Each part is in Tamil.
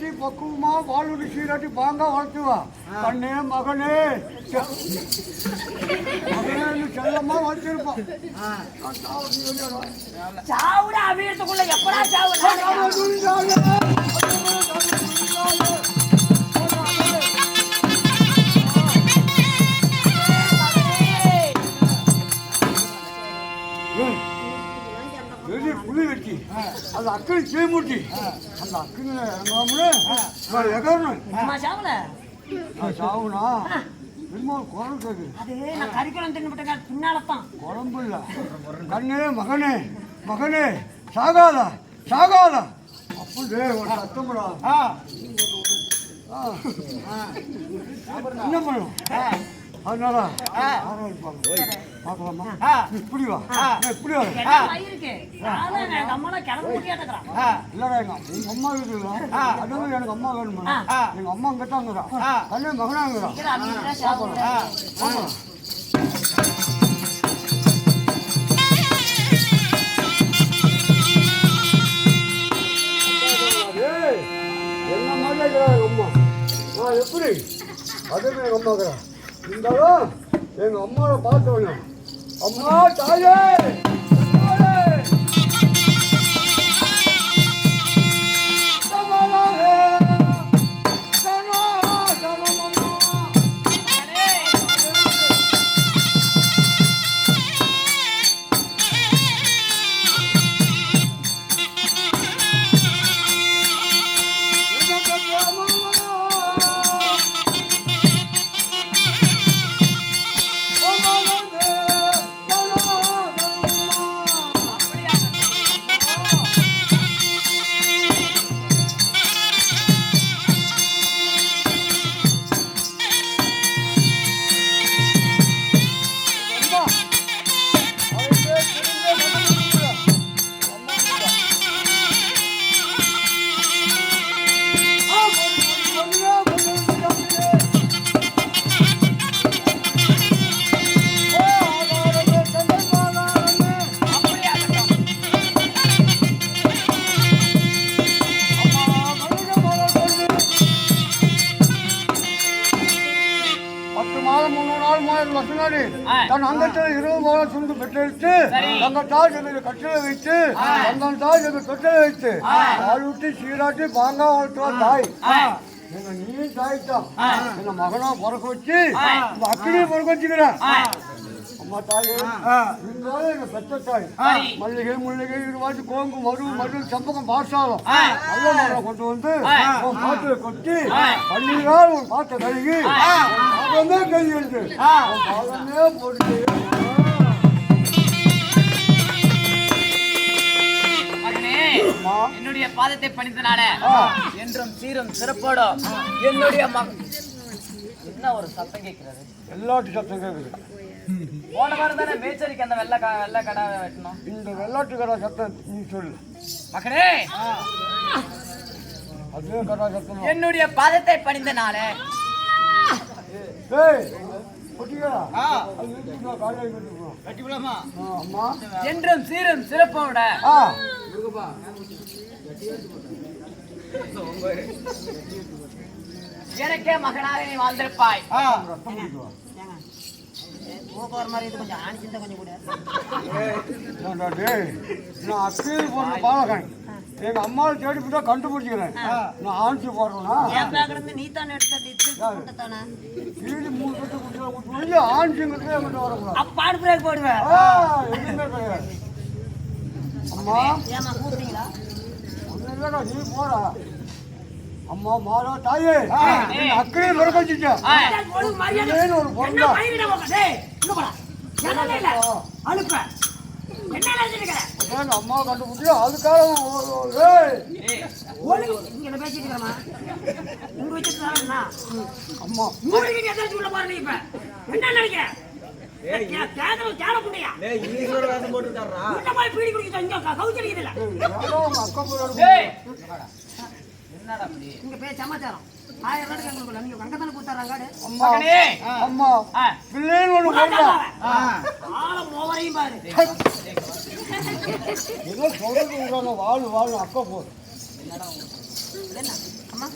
சீராட்டி பக்குவமா வாழ்வுடி சீராட்டி பாங்க வளர்த்துவா கண்ணே மகனே. மகனே செல்லமா வச்சிருப்பான் சாவுட அபியத்துக்குள்ள எப்படா சாவு? அந்த அக்கறை செய்முட்டி அந்த அக்கறை இறங்காமலே எகரணும் அம்மா சாவுல நான் சாவுனா என்னமோ குரல் கேட்குது அது நான் கறிக்குளம் தின்னு பின்னாலத்தான் குழம்பு இல்லை கண்ணே மகனே மகனே சாகாதா சாகாதா அப்படியே ஒரு சத்தம்டா என்ன பண்ணும் அதனால யாரும் இருப்பாங்க பார்க்கலாமா? நீ இப்படி வா இப்படி வா இல்லடா எங்க உங்க அம்மா வீட்டுல அதே மாதிரி எனக்கு அம்மா வேணுமா? எங்க அம்மா அங்கே தாங்கிறான் கண்ணே மகனாங்கிறான். இது அபியத்துக்கு சாவு ஆமா. ஏய், என்ன மாதிரி இருக்கிறா எங்க அம்மா? நான் எப்படி? அதே எங்க அம்மா இருக்கிறா இருந்தாலும் எங்க அம்மாவை பார்த்து வேணும் அம்மா தாயே தாயே. தன் அங்கத்தில் இருபது மாதம் சுண்டு பெற்றெடுத்து தங்கள் தாய் ஜெமியில் கட்டளை வைத்து தங்கள் தாய் ஜெமியில் கட்டளை வைத்து ஆள் விட்டு சீராட்டி பாங்கா வளர்த்துவா தாய். எங்க நீ தாய் தான் எங்க மகனா பிறக்க வச்சு அக்கினியை பிறக்க வச்சுக்கிறேன். அம்மா தாயே இருந்தாலும் எங்க தாய் மல்லிகை முல்லிகை இருவாச்சு கோங்கு மரு மரு செம்பகம் பாசாலம் நல்ல கொண்டு வந்து பாத்திர கொட்டி பன்னீரால் உன் பாத்திர கழுகி பாதமே கழுகி எடுத்து உன் பாதமே போட்டு என்னுடைய பாதத்தை பணிந்தனால ஆ. என்றும் சீரும் சிறப்போடும் என்னுடைய என்ன ஒரு சத்தம் கேட்கிறது வெள்ளாட்டு சத்தம் கேட்குது. போன வாரம் தானே மேய்ச்சலுக்கு அந்த வெள்ளை கா- வெள்ளை கடை வெட்டணும் இந்த வெள்ளாட்டு கடா சத்தம் நீ சொல்லு. மகனே! அதே கடா சத்தம். என்னுடைய பாதத்தை கட்டிவிடலாமா அம்மா. என்றும் சீரும் சிறப்போட எனக்கே மகனாக நீ வாழ்ந்திருப்பாய். மாதிரி இது கொஞ்சம் ஆணி சிந்த கொஞ்சம் கூட. நான் அப்பீல் போடுற பாலகன். எங்க அம்மாவை தேடி போட்டா கண்டுபிடிச்சிக்கிறேன். நான் ஆணிச்சு போடுறேன்னா நீ தானே வீடு மூணு கட்டு குடிச்சு ஆணிச்சுங்கிறது என்கிட்ட வரக்கூடாது பாடு பிரேக் போடுவேன். எதுவுமே கிடையாது. அம்மா. ஏமா கூப்பிட்டீங்களா? ஒன்றும் இல்லைடா நீ போடா. அம்மா மாறா தாயே. அக்கறையை ஏன்னு ஒரு ஏன் அம்மா கண்டுபிடிச்சி அதுக்காக அம்மா? என்ன? நினைக்கிற? ஏன் என்னடா? அப்படி இங்க பே சமாச்சாரம். ஆயிரம் எங்களுக்கு. நீங்க அங்க தானே அம்மா. மகனே! அம்மா. பிள்ளைன்னு ஒண்ணு போடுறா ஆளம் மோவரையும் பாரு. ஏதோ சொல்றது விடுறாங்க வாழ் வாழ் அக்கா போ. என்ன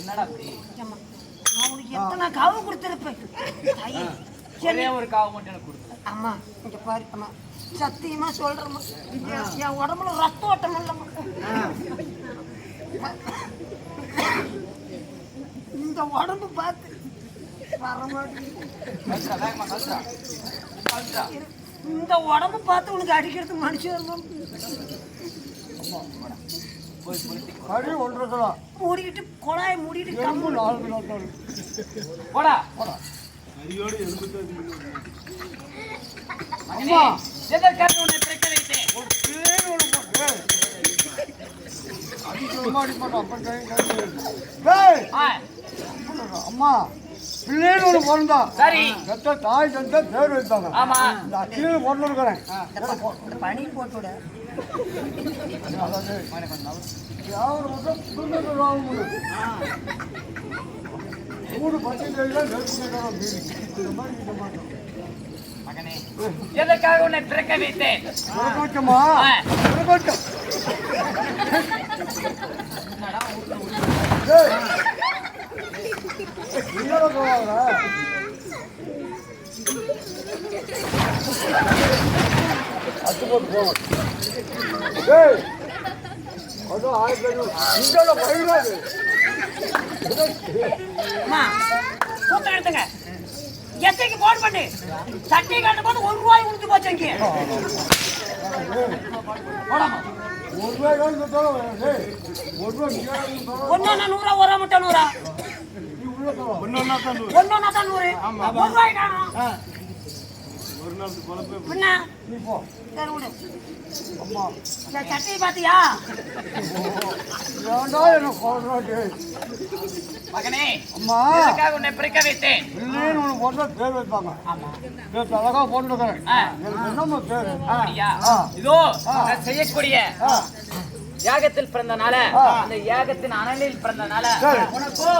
என்னடா அப்படி? ஏம்மா, நான் உனக்கு எத்தனை காவு கொடுத்துருப்பேன்? ஒரே ஒரு காவு மட்டும் எனக்கு அம்மா இங்க பாரு அம்மா. சத்தியமா சொல்றேம்மா. என் என் உடம்புல ரத்த ஓட்டம் இல்லம்மா. இந்த உடம்பு பார்த்து. இந்த உடம்பு பார்த்து உனக்கு அடிக்கிறதுக்கு மனுஷன். கறி ஒன்றரை கிலோ மூடிக்கிட்டு குழாயை மூடிட்டு நாலு கிலோ தோல் போடா மகனே, எதற்காக அம்மா பிள்ளைன்னு ஒன்று பிறந்தான் சரி. எத்த தாய் தந்த பேர் வைத்தாங்க ஆமா. இந்த பனி போட்டு விட. அதாவது மட்டும் மூணு பத்து மீறி. இந்த மாதிரி இந்த மாதிரி. மகனே எதற்காக உன்னை திறக்க வைத்தேன்? உனக்கோச்சம்மா ஆ. அத்து போட்டு போவோம் அதுவும் ஆயிரத்தி ஐநூறு இங்கே பயிராது எடுத்துங்க. எத்தைக்கு போன் பண்ணு? போது ஒரு ரூபாய் உளுந்து போச்சு ஒன்னொன்னா நூறா ஒரு மட்டும் நூறா. ஒன்னொன்னா நூறு. ஒரு சட்டையை பாத்தியா மகனே அம்மா. உன்னை பிறக்க வைத்தேன்? போட்டா பேர் வைப்பாங்க. ஆமா. நேற்று அழகா போட்டுருக்கிறேன். என்னம்மா பேர். இதோ நான் செய்யக்கூடிய யாகத்தில் பிறந்தனால. அந்த யாகத்தின் அனலில் பிறந்தனால. உனக்கு.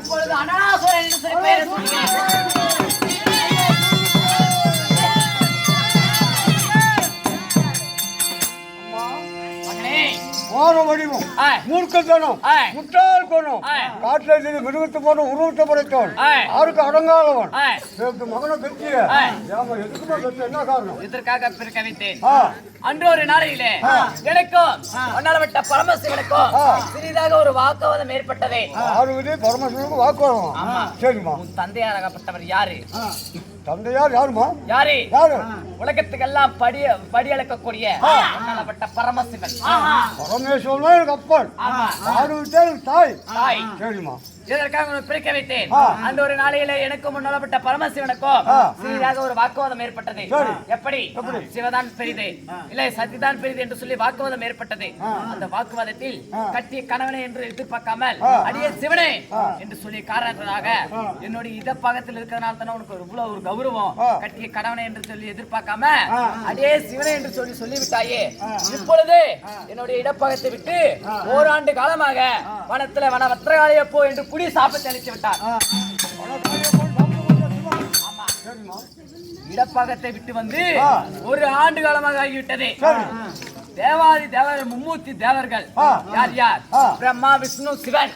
இப்பொழுது அனாசுரன் என்று சொல்லி பெயரை வடிவம். மூர்க்கத்தனம். முட்டாள் குணம். காட்டில் இருந்து மிருகத்து போன உருவத்தை படைத்தவன் ஆ. யாருக்கு அடங்காதவன். நேற்று மகனை பெற்றிய. எதுக்குமா பெற்ற என்ன காரணம்? இதற்காக பிறக்க வைத்தேன் ஆ. அன்று ஒரு நாளையிலே எனக்கும் ஒன்னாலப்பட்ட பரமசிவனுக்கும். சிறிதாக ஒரு வாக்குவாதம் ஏற்பட்டதே. பார்வதி பரமசிவனுக்கு வாக்குவாதம். சரிம்மா. உன் தந்தையாராகப்பட்டவர் யாரு? தந்தையார் யாருமா? யாரு? யாரு? உலகத்துக்கெல்லாம் படி படி அளக்கக்கூடிய ஒன்னாலப்பட்ட பரமசிவன். பரமேஸ்வரன் எனக்கு அப்பன். தாய். தாய். சரிம்மா. இதற்காக உன்னை வைத்தேன். அந்த ஒரு நாளையில எனக்கும் முன்னாலப்பட்ட பரமசிவனுக்கும். சிறிதாக ஒரு வாக்குவாதம் ஏற்பட்டது. எப்படி? சிவதான் பெரிது. இல்ல சத்திதான் பெரிது என்று சொல்லி வாக்குவாதம் ஏற்பட்டது. அந்த வாக்குவாதத்தில் கட்டிய கணவனை என்று எதிர்பார்க்காமல் அடியே சிவனே என்று சொல்லி காரணத்தினாக என்னுடைய இதப்பாகத்தில் இருக்கிறதுனால தானே உனக்கு இவ்வளவு ஒரு கௌரவம். கட்டிய கணவனை என்று சொல்லி எதிர்பார்க்காம அடியே சிவனே என்று சொல்லி சொல்லிவிட்டாயே. இப்பொழுது என்னுடைய இடப்பாகத்தை விட்டு ஓராண்டு காலமாக வனத்துல வன வத்திரகாளிய போ என்று குடி சாப்பிட்டு அளித்து விட்டார் இடப்பாகத்தை விட்டு வந்து. ஒரு ஆண்டு காலமாக ஆகிவிட்டது. தேவாதி தேவர் மும்மூர்த்தி தேவர்கள். யார் யார். பிரம்மா விஷ்ணு சிவன்.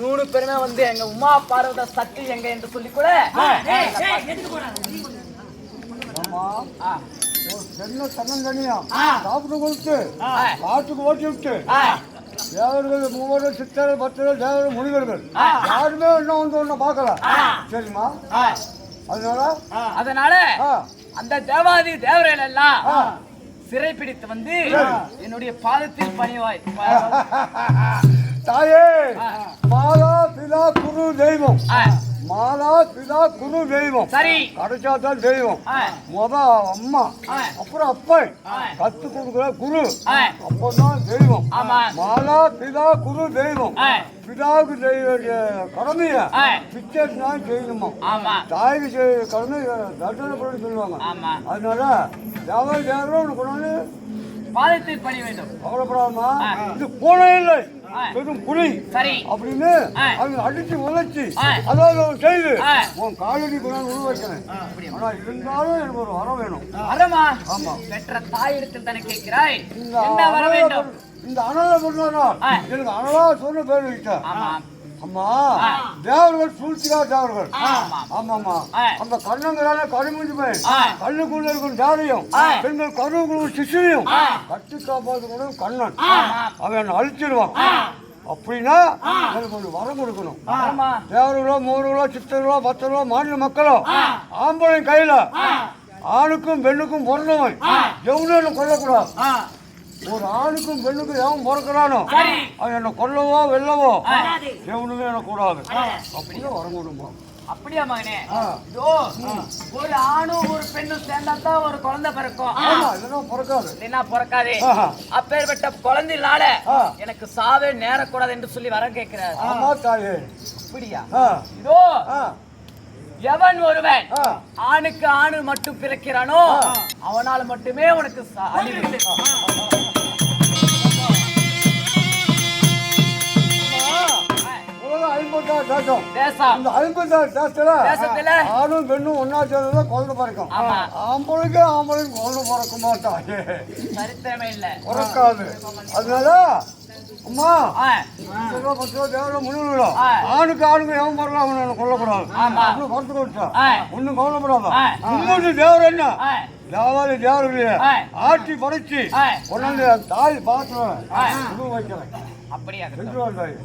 மூணு பேருமே வந்து எங்க உமா பார்வத சக்தி எங்க என்று சொல்லி கூட. சாப்பிட்டு கொடுத்து. காட்டுக்கு ஓட்டி விட்டு. தேவர்கள் மூவர்கள் சித்தர்கள் பக்தர்கள் தேவர்கள் முனிவர்கள். யாருமே இன்னும் வந்து ஒன்றை பார்க்கல. சரிம்மா. அதனால அதனால. அந்த தேவாதி தேவர்கள் எல்லாம் ஆ. சிறைப்பிடித்து வந்து. என்னுடைய பாதத்தில் பணிவாய் தாயே. மாதா பிதா குரு தெய்வம் ஆ. மாதா பிதா குரு தெய்வம். சரி. தான் தெய்வம். முத அம்மா. அப்புறம் அப்பன். ஆ. கத்து கொடுக்குற குரு. அப்பதான் தெய்வம். மாதா பிதா குரு தெய்வம். பிதாவுக்கு செய்ய கடமைய ஆ. பிச்சை தான் செய்யணுமா? தாய்க்கு செய்ய கடமை பண்ணி சொல்லுவாங்க. அதனால தேவன் தேவரும் கொண்டாந்து பாதத்தில் பணி வேண்டும் கவலைப்படாமா ஆ. இது பூனை இல்லை ஆ. பெரும் புலி சரி அப்படின்னு. அவங்க அடிச்சு உழைச்சி. அதாவது செய்து. உன் காலடி கொண்டாந்து உருவ வைக்கிறேன் ஆனா இருந்தாலும் எனக்கு ஒரு வரம் வேணும் வரமா ஆமா. பெற்ற தாயிடத்தில் தானே கேட்கிறாய் இந்த வர வேண்டும் இந்த அனல சொன்னா. எனக்கு அனலா சொன்ன பேர் வைத்தேன் அம்மா தேவர்கள் சூழ்ச்சியா தேவர்கள். ஆமாமா. அந்த கண்ணங்களான கருமுஞ்சி போய். கண்ணுக்குள்ள இருக்கும் ஆ. பெண்கள் கருவுக்குள்ள சிசுவையும் கட்டி காப்பாற்றுக்கணும் கண்ணன். அவன் அழிச்சிடுவான். அப்படின்னா எனக்கு ஒரு வரம் கொடுக்கணும். தேவர்களோ மூவர்களோ சித்தர்களோ பத்தர்களோ மாநில மக்களோ ஆம்பளை கையில ஆணுக்கும் பெண்ணுக்கும் பிறந்தவன் எவனும் கொல்லக்கூடாது. ஒரு ஆணுக்கும் பெண்ணுக்கும் எவன் பிறக்கிறானோ. அவன் என்ன கொல்லவோ வெல்லவோ. எவனுமே எனக்கு கூடாது. அப்படியே வரம் கொடுப்போம் அப்படியா மகனே. இதோ ஒரு ஆணும் ஒரு பெண்ணும் சேர்ந்தா தான் ஒரு குழந்தை பிறக்கும். பிறக்காது. என்ன பிறக்காதே. அப்பேற்பட்ட குழந்தைனால. எனக்கு சாவே நேரக்கூடாது என்று சொல்லி வரம் கேட்கிறார். அப்படியா? இதோ எவன் ஒருவன். ஆணுக்கு ஆணு மட்டும் பிறக்கிறானோ அவனால் மட்டுமே உனக்கு ஐம்பத்தாறு தேசம் தேசம் இந்த ஐம்பத்தாறு தேசத்துல தேசத்துல ஆணும் பெண்ணும் ஒன்னா சேர்ந்தா குழந்தை பிறக்கும். ஆமா. ஆம்பளைக்கு ஆம்பளைக்கு குழந்தை பிறக்குமா தாயே சரித்திரமே இல்ல. பிறக்காது. அதனால அம்மா. ஆணுக்கு ஆணுக்கு எவன் அவனை நான் கொல்லக்கூடாது. அப்படி பிறந்து கொடுத்தா. ஒன்றும் கவலைப்படாத. தேவர் என்ன. தேவாதி தேவர்களே. ஆட்சி படைச்சு. கொண்டாந்து தாய். இது வைக்கிறேன். தாய்.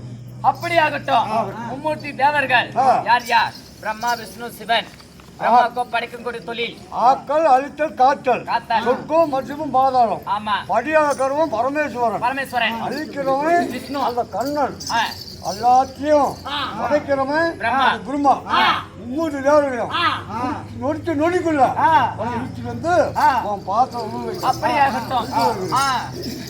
அப்படியாகட்டும். மும்மூர்த்தி தேவர்கள். யார் யார்? பிரம்மா விஷ்ணு சிவன். ஆக்கல் அழித்தல் காத்தல். சொர்க்கம் மற்றும் பாதாளம். கருவம் பரமேஸ்வரன். பரமேஸ்வரன். அழிக்கிறவன் விஷ்ணு. அந்த கண்ணன். எல்லாத்தையும் படைக்கிறவன் பிரம்மா. மூணு தேவர்களையும். நொடிச்சு நொடிக்குள்ள. இழுத்து வந்து அவன் வைக்கிறான். அப்படியாகட்டும்.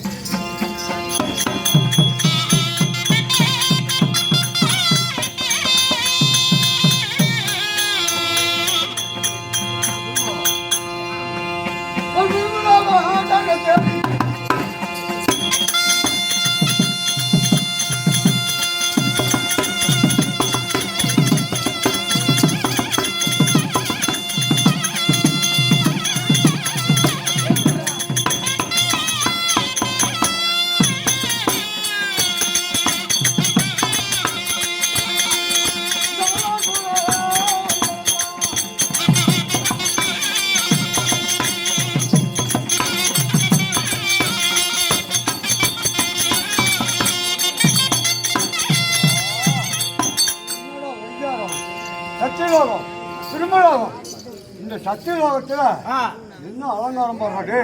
இந்த சத்தியலோகத்துல என்ன அலங்காரம் பாருங்க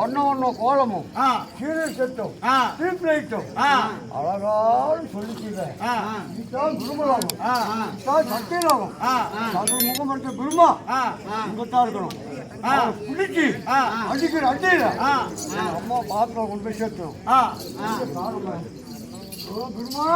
ஒன்ன ஒன்ன கோலமும் சீரியல் செட்டும் ஸ்ட்ரீட் லைட்டும் அழகான சொல்லிக்கிறேன் இதுதான் திருமலோகம் இதுதான் சத்தியலோகம் அது முகம் எடுத்த குருமா இங்கத்தான் இருக்கணும். பிடிச்சி அடிக்கிற அடியில அம்மா பாத்திரம் கொண்டு போய் சேர்த்தணும் குருமா